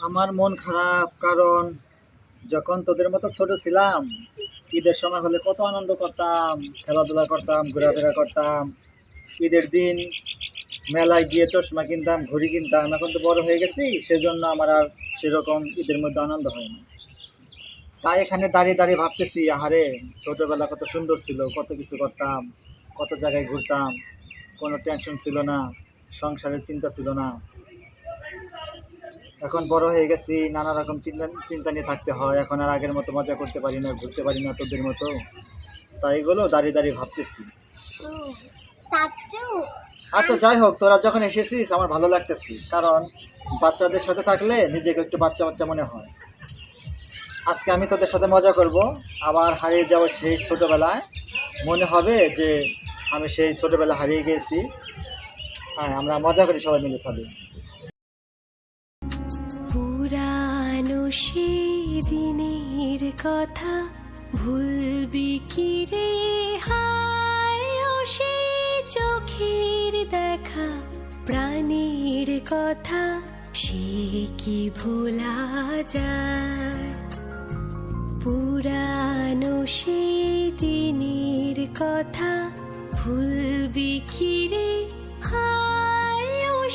আমার মন খারাপ কারণ যখন তোদের মতো ছোট ছিলাম, ঈদের সময় হলে কত আনন্দ করতাম, খেলাধুলা করতাম, ঘোরাফেরা করতাম। ঈদের দিন মেলায় গিয়ে চশমা কিনতাম, ঘড়ি কিনতাম, এখন তো বড় হয়ে গেছি, সেজন্য আমার আর সেরকম ঈদের মধ্যে আনন্দ হয় না। তাই এখানে দাঁড়িয়ে দাঁড়িয়ে ভাবতেছি, আহারে, ছোটবেলা কত সুন্দর ছিল, কত কিছু করতাম, কত জায়গায় ঘুরতাম, কোনো টেনশন ছিল না। সংসারের চিন্তা ছিল না। এখন বড় হয়ে গেছি, নানা রকম চিন্তা চিন্তা নিয়ে থাকতে হয়। এখন আর আগের মতো মজা করতে পারি না, ঘুরতে পারি না তোদের মতো। তাই এগুলো দাঁড়িয়ে দাঁড়িয়ে ভাবতেছি। আচ্ছা যাই হোক, তোরা যখন এসেছিস, আমার ভালো লাগতেছি। কারণ বাচ্চাদের সাথে থাকলে নিজেকে একটু বাচ্চা বাচ্চা মনে হয়। আজকে আমি তোদের সাথে মজা করব। আবার হারিয়ে যাওয়া সেই ছোটোবেলায় মনে হবে যে আমি সেই ছোটোবেলা হারিয়ে গিয়েছি হ্যাঁ আমরা মজা করি সবাই মিলে সাথে পুরানো দিনের কথা ভুলবি কি রে? হায় চোখের দেখা প্রাণীর কথা, সে কি ভোলা যায়? পুরানো সেই দিনের কথা ভুলবি কি রে?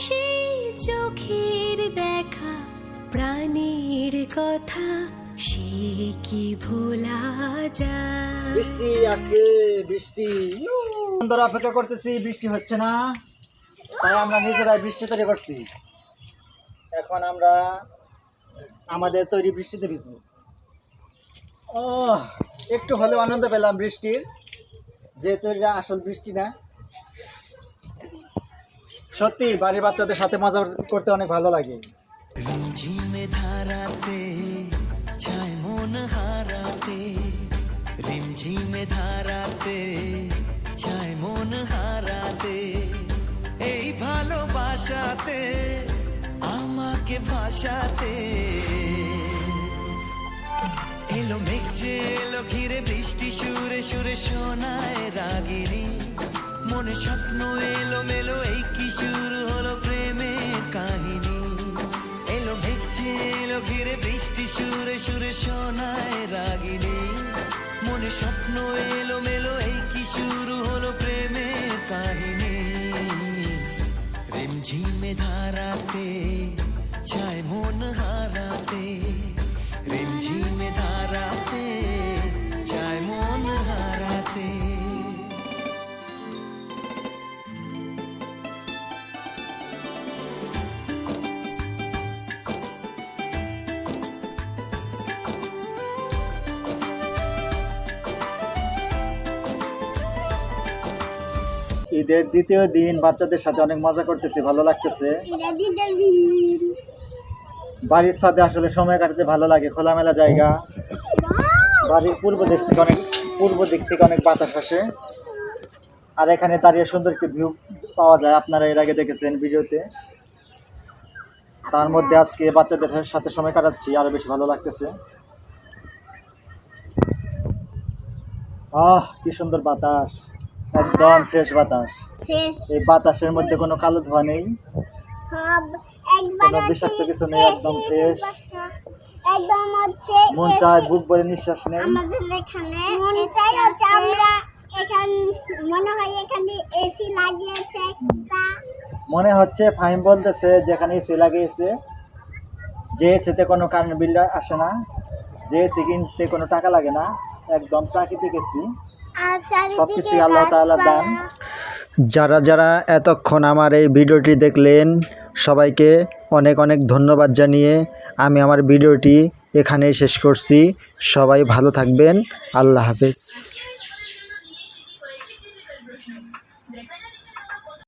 সেই চোখের দেখা, প্রাণীর কথা, সে কি ভোলা যায়? বৃষ্টি আসছে, বৃষ্টি। সুন্দর অপেক্ষা করতেছি, বৃষ্টি হচ্ছে না। তাই আমরা নিজেরাই বৃষ্টি তৈরি করছি। এখন আমরা আমাদের তৈরি বৃষ্টিতে ভিজব। ও একটু হলেও আনন্দ পেলাম বৃষ্টির। যেহেতু এটা আসল বৃষ্টি না সত্যি, বাড়ির বাচ্চাদের সাথে মজা করতে অনেক ভালো লাগে। ধারাতে, ছায় হারাতে ধারাতে, ছায় হারাতে, এই ভালোবাসাতে, আমাকে ভাসাতে। এলো মেঘছে এলো ঘিরে, বৃষ্টি সুরে সুরে শোনায় রাগিনী। মনে স্বপ্ন এলো মেলো, এই কি শুরু হলো প্রেমের কাহিনী? এলো মেঘছে এলো ঘিরে, বৃষ্টি সুরে সুরে শোনায় রাগিনী। মনে স্বপ্ন এলো ঈদের দ্বিতীয় দিন বাচ্চাদের সাথে অনেক মজা করতেছি ভালো লাগতেছে। বাড়ির সাথে আসলে সময় কাটাতে ভালো লাগে খোলামেলা জায়গা। বাড়ির পূর্ব দিক থেকে অনেক পূর্ব দিক থেকে অনেক বাতাস আসে। আর এখানে দাঁড়িয়ে সুন্দর একটি ভিউ পাওয়া যায় আপনারা এর আগে দেখেছেন ভিডিওতে। তার মধ্যে আজকে বাচ্চাদের সাথে সময় কাটাচ্ছি আরও বেশি ভালো লাগতেছে। আহ কি সুন্দর বাতাস। একদম ফ্রেশ বাতাস। এই বাতাসের মধ্যে কোনো কালো ধোয়া নেই। কোনো বিষাক্ত কিছু নেই, একদম fresh। একদম হচ্ছে মন চায় বুক ভরে নিঃশ্বাস নেই। আমাদের এখানে মন চাই হচ্ছে আমরা এখান মনে হয় এখানে এসি লাগিয়েছে। মনে হচ্ছে ফাহিম বলতেছে যেখানে এসি লাগিয়েছে। যে এসিতে কোনো কারেন্ট বিল আসে না। যে এসি কিনতে কোনো টাকা লাগে না। একদম প্রাকৃতিক এসি সবকিছুই আল্লাহ তাআলার দান। যারা যারা এতক্ষণ আমার এই ভিডিওটি দেখলেন সবাইকে অনেক অনেক ধন্যবাদ জানিয়ে আমি আমার ভিডিওটি এখানেই শেষ করছি। সবাই ভালো থাকবেন। আল্লাহ হাফেজ।